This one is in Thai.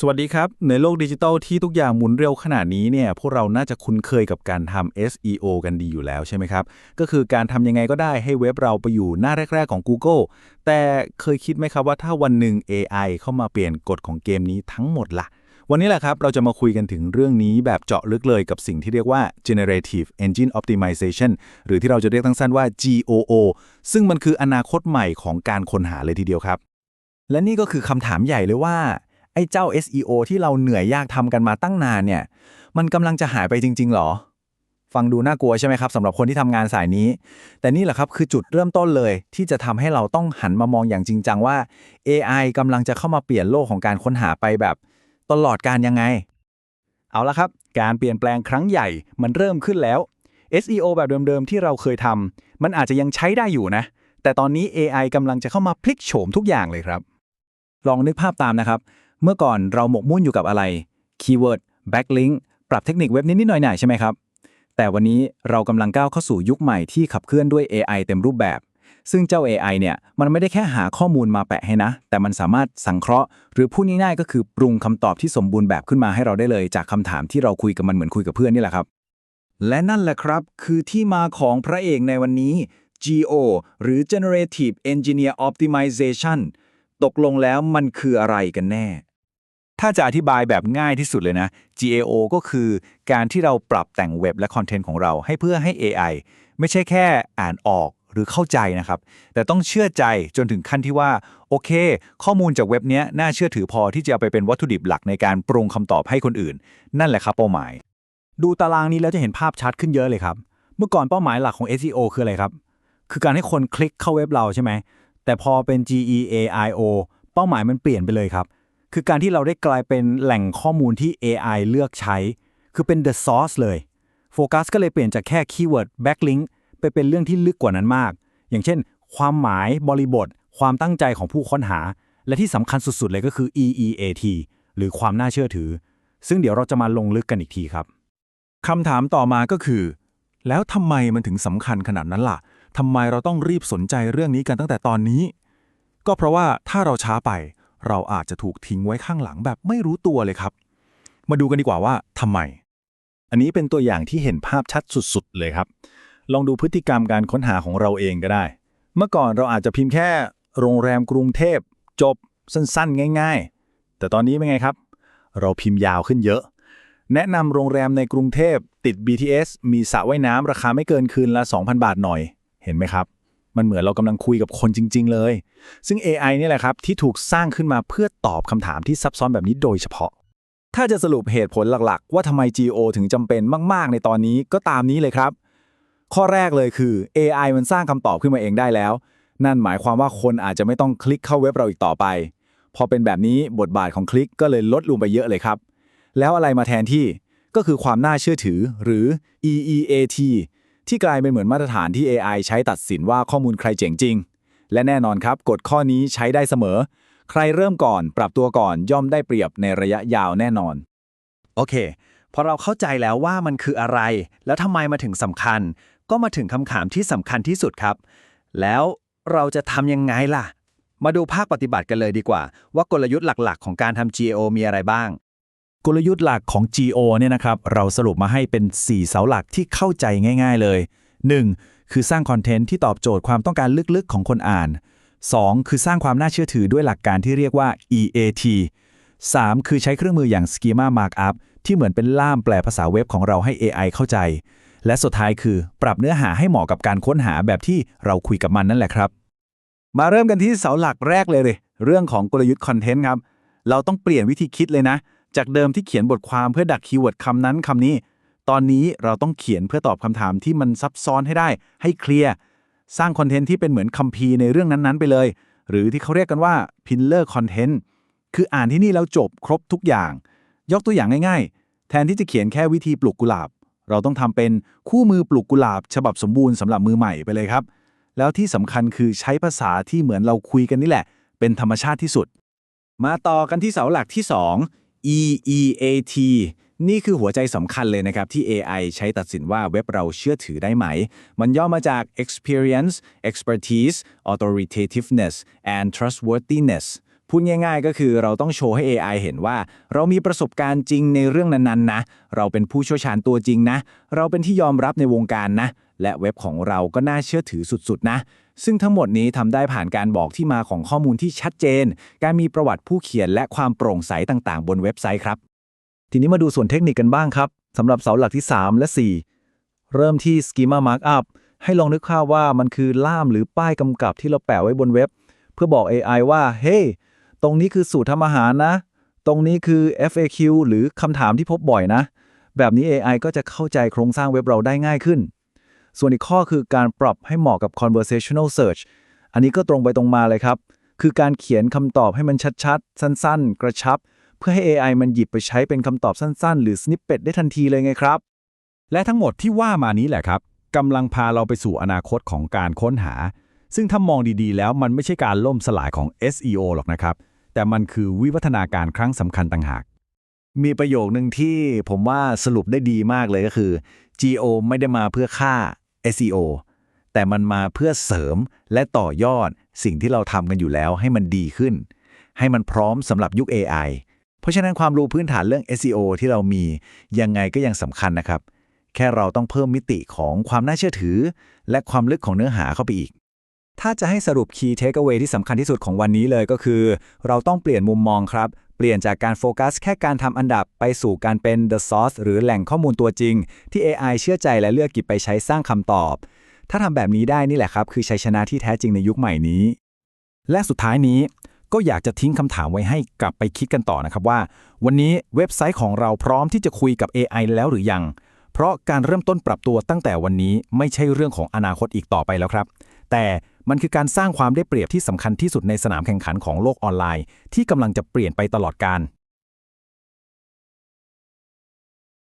สวัสดีครับ ในโลกดิจิทัลที่ทุกอย่างหมุนเร็วขนาดนี้เนี่ยพวกเราน่าจะคุ้นเคยกับการทำ SEO กันดีอยู่แล้วใช่ไหมครับ ก็คือการทำยังไงก็ได้ให้เว็บเราไปอยู่หน้าแรก ๆ ของ Google แต่เคยคิดไหมครับว่าถ้าวันหนึ่ง AI เข้ามาเปลี่ยนกฎของเกมนี้ทั้งหมดล่ะ วันนี้แหละครับ เราจะมาคุยกันถึงเรื่องนี้แบบเจาะลึกเลยกับสิ่งที่เรียกว่า generative engine optimization หรือที่เราจะเรียกทั้งสั้นว่า GOO ซึ่งมันคืออนาคตใหม่ของการค้นหาเลยทีเดียวครับ และนี่ก็คือคำถามใหญ่เลยว่า ไอ้เจ้า SEO ที่เราเหนื่อยยากทำกันมาตั้งนานเนี่ย มันกำลังจะหายไปจริง ๆ หรอ ฟังดูน่ากลัวใช่ไหมครับสำหรับคนที่ทำงานสายนี้ แต่นี่แหละครับคือจุดเริ่มต้นเลยที่จะทำให้เราต้องหันมามองอย่างจริงจังว่า AI กำลังจะเข้ามาเปลี่ยนโลกของการค้นหาไปแบบตลอดการยังไง เอาละครับ การเปลี่ยนแปลงครั้งใหญ่มันเริ่มขึ้นแล้ว SEO แบบเดิมๆ ที่เราเคยทำมันอาจจะยังใช้ได้อยู่นะ แต่ตอนนี้ AI กำลังจะเข้ามาพลิกโฉมทุกอย่างเลยครับ ลองนึกภาพตามนะครับ เมื่อก่อนเราหมกมุ่นอยู่กับอะไรคีย์เวิร์ดแบ็กลิงก์ปรับเทคนิคเว็บนิดๆหน่อยๆใช่ไหมครับ แต่วันนี้เรากำลังก้าวเข้าสู่ยุคใหม่ที่ขับเคลื่อนด้วย AI เต็มรูปแบบ ซึ่งเจ้า AI เนี่ยมันไม่ได้แค่หาข้อมูลมาแปะให้นะ แต่มันสามารถสังเคราะห์ หรือพูดง่ายๆก็คือปรุงคำตอบที่สมบูรณ์แบบขึ้นมาให้เราได้เลย จากคำถามที่เราคุยกับมันเหมือนคุยกับเพื่อนนี่แหละครับ และนั่นแหละครับคือที่มาของพระเอกในวันนี้ GO หรือ Generative Engineer Optimization ตกลงแล้วมันคืออะไรกันแน่ ถ้าจะอธิบายแบบง่ายที่สุดเลยนะ GAO ก็คือการที่เราปรับแต่งเว็บและคอนเทนต์ของเราให้เพื่อให้ AI ไม่ใช่แค่อ่านออกหรือเข้าใจนะครับ แต่ต้องเชื่อใจจนถึงขั้นที่ว่า โอเค ข้อมูลจากเว็บนี้น่าเชื่อถือพอที่จะเอาไปเป็นวัตถุดิบหลักในการปรุงคำตอบให้คนอื่น นั่นแหละครับเป้าหมาย ดูตารางนี้แล้วจะเห็นภาพชัดขึ้นเยอะเลยครับ เมื่อก่อนเป้าหมายหลักของ SEO คืออะไรครับ คือการให้คนคลิกเข้าเว็บเราใช่ไหมแต่พอเป็น GEAIO เป้าหมายมันเปลี่ยนไปเลยครับ คือการที่เราได้กลายเป็นแหล่งข้อมูลที่ AI เลือกใช้ คือเป็น the source เลยโฟกัสก็เลยเปลี่ยนจากแค่คีย์เวิร์ด backlink ไปเป็นเรื่องที่ลึกกว่านั้นมาก อย่างเช่น ความหมายบริบท ความตั้งใจของผู้ค้นหา และที่สำคัญสุด ๆ เลยก็คือ EEAT หรือความน่าเชื่อถือ ซึ่งเดี๋ยวเราจะมาลงลึกกันอีกทีครับคำถามต่อมาก็คือ แล้วทำไมมันถึงสำคัญขนาดนั้นล่ะทำไมเราต้องรีบสนใจเรื่องนี้กันตั้งแต่ตอนนี้ ก็เพราะว่าถ้าเราช้าไป เราอาจจะถูกทิ้งไว้ข้างหลังแบบไม่รู้ตัวเลยครับ มาดูกันดีกว่าว่าทำไม อันนี้เป็นตัวอย่างที่เห็นภาพชัดสุด ๆ เลยครับ ลองดูพฤติกรรมการค้นหาของเราเองก็ได้ เมื่อก่อนเราอาจจะพิมพ์แค่ โรงแรมกรุงเทพ จบสั้นๆ ง่าย ๆ แต่ตอนนี้เป็นไงครับ เราพิมพ์ยาวขึ้นเยอะ แนะนำโรงแรมในกรุงเทพติด BTS มีสระว่ายน้ำราคาไม่เกินคืนละ 2,000 บาทหน่อย เห็นไหมครับ มันเหมือนเรากำลังคุยกับคนจริง ๆ เลย ซึ่ง AI เนี่ยแหละครับที่ถูกสร้างขึ้นมาเพื่อตอบคำถามที่ซับซ้อนแบบนี้โดยเฉพาะ ถ้าจะสรุปเหตุผลหลักๆ ว่าทำไม GO ถึงจำเป็นมาก ๆ ในตอนนี้ก็ตามนี้เลยครับ ข้อแรกเลยคือ AI มันสร้างคำตอบขึ้นมาเองได้แล้ว นั่นหมายความว่าคนอาจจะไม่ต้องคลิกเข้าเว็บเราอีกต่อไป พอเป็นแบบนี้บทบาทของคลิกก็เลยลดลงไปเยอะเลยครับ แล้วอะไรมาแทนที่ก็คือความน่าเชื่อถือหรือ EEAT ที่กลายเป็นเหมือนมาตรฐานที่ AI ใช้ตัดสินว่าข้อมูลใครเจ๋งจริง และแน่นอนครับกฎข้อนี้ใช้ได้เสมอ ใครเริ่มก่อนปรับตัวก่อนย่อมได้เปรียบในระยะยาวแน่นอน โอเค พอเราเข้าใจแล้วว่ามันคืออะไร แล้วทำไมมาถึงสำคัญ ก็มาถึงคำถามที่สำคัญที่สุดครับ แล้วเราจะทำยังไงล่ะ มาดูภาคปฏิบัติกันเลยดีกว่า ว่ากลยุทธ์หลักๆ ของการทำ GEO มีอะไรบ้าง กลยุทธ์หลักของ GO เนี่ยนะครับ เราสรุปมาให้เป็น 4 เสาหลักที่เข้าใจง่าย ๆเลย 1. คือสร้างคอนเทนต์ที่ตอบโจทย์ความต้องการลึกๆของคนอ่าน 2. คือสร้างความน่าเชื่อถือด้วยหลักการที่เรียกว่า EAT 3. คือใช้เครื่องมืออย่าง Schema Markup ที่เหมือนเป็นล่ามแปลภาษาเว็บของเราให้ AI เข้าใจ และสุดท้ายคือปรับเนื้อหาให้เหมาะกับการค้นหาแบบที่เราคุยกับมันนั่นแหละครับ มาเริ่มกันที่เสาหลักแรกเลยเลยเรื่องของกลยุทธ์คอนเทนต์ครับ เราต้องเปลี่ยนวิธีคิดเลยนะ จากเดิมที่เขียนบทความเพื่อดักคีย์เวิร์ดคำนั้นคำนี้ ตอนนี้เราต้องเขียนเพื่อตอบคำถามที่มันซับซ้อนให้ได้ ให้เคลียร์สร้างคอนเทนต์ที่เป็นเหมือนคัมภีร์ในเรื่องนั้นๆ ไปเลย หรือที่เขาเรียกกันว่า pillar content คืออ่านที่นี่แล้วจบครบทุกอย่าง ยกตัวอย่างง่ายๆ แทนที่จะเขียนแค่วิธีปลูกกุหลาบ เราต้องทำเป็นคู่มือปลูกกุหลาบ ฉบับสมบูรณ์สำหรับมือใหม่ไปเลยครับ แล้วที่สำคัญคือใช้ภาษาที่เหมือนเราคุยกันนี่แหละ เป็นธรรมชาติที่สุด มาต่อกันที่เสาหลักที่ 2 EEAT นี่คือหัวใจสำคัญเลยนะครับ ที่ AI ใช้ตัดสินว่าเว็บเราเชื่อถือได้ไหม มันย่อมาจาก experience expertise authoritativeness and trustworthiness พูดง่ายๆ ก็คือเราต้องโชว์ให้ AI เห็นว่า เรามีประสบการณ์จริงในเรื่องนั้นๆนะ เราเป็นผู้เชี่ยวชาญตัวจริงนะ เราเป็นที่ยอมรับในวงการนะ และเว็บของเราก็น่าเชื่อถือสุดๆนะ ซึ่งทั้งหมดนี้ทำได้ผ่านการบอกที่มาของข้อมูลที่ชัดเจน การมีประวัติผู้เขียนและความโปร่งใสต่างๆ บนเว็บไซต์ครับ ทีนี้มาดูส่วนเทคนิคกันบ้างครับสำหรับเสาหลักที่ 3 และ 4 เริ่มที่ schema markup ให้ลองนึกภาพว่ามันคือล่ามหรือป้ายกำกับที่เราแปะไว้บนเว็บ เพื่อบอก AI ว่า เฮ้ hey, ตรงนี้คือสูตรทำอาหารนะ ตรงนี้คือ FAQ หรือคำถามที่พบบ่อยนะ แบบนี้ AI ก็จะเข้าใจโครงสร้างเว็บเราได้ง่ายขึ้น ส่วนอีกข้อคือการปรับให้เหมาะกับ conversational search อันนี้ก็ตรงไปตรงมาเลยครับ คือการเขียนคำตอบให้มันชัดๆ สั้นๆ กระชับ เพื่อให้ AI มันหยิบไปใช้เป็นคำตอบสั้นๆ หรือ snippet ได้ทันทีเลยไงครับ และทั้งหมดที่ว่ามานี้แหละครับกำลังพาเราไปสู่อนาคตของการค้นหา ซึ่งถ้ามองดีๆ แล้วมันไม่ใช่การล่มสลายของ SEO หรอกนะครับ แต่มันคือวิวัฒนาการครั้งสำคัญต่างหาก มีประโยคนึงที่ผมว่าสรุปได้ดีมากเลยก็คือ GO ไม่ได้มาเพื่อฆ่า SEO แต่มันมาเพื่อเสริมและต่อยอดสิ่งที่เราทำกันอยู่แล้วให้มันดีขึ้น ให้มันพร้อมสำหรับยุค AI เพราะฉะนั้นความรู้พื้นฐานเรื่อง SEO ที่เรามียังไงก็ยังสำคัญนะครับ แค่เราต้องเพิ่มมิติของความน่าเชื่อถือ และความลึกของเนื้อหาเข้าไปอีก ถ้าจะให้สรุป Key Takeaway ที่สำคัญที่สุดของวันนี้เลยก็คือ เราต้องเปลี่ยนมุมมองครับ ลี่ยนจากการโฟกัสแค่การทำอันดับไปสู่การเป็น the source หรือแหล่งข้อมูลตัวจริง ที่ AI เชื่อใจและเลือกก็บไปใช้สร้างคำตอบ ถ้าทำแบบนี้ได้นี่แหละครับ คือชัยชนะที่แท้จริงในยุคใหม่นี้ และสุดท้ายนี้ก็อยากจะทิ้งคำถามไว้ให้กลับไปคิดกันต่อนะครับว่า วันนี้เว็บไซต์ของเราพร้อมที่จะคุยกับ AI แล้วหรือยัง เพราะการเริ่มต้นปรับตัวตั้งแต่วันนี้ไม่ใช่เรื่องของอนาคตอีกต่อไปแล้วครับ แต่ มันคือการสร้างความได้เปรียบที่สำคัญที่สุดในสนามแข่งขันของโลกออนไลน์ ที่กำลังจะเปลี่ยนไปตลอดกาล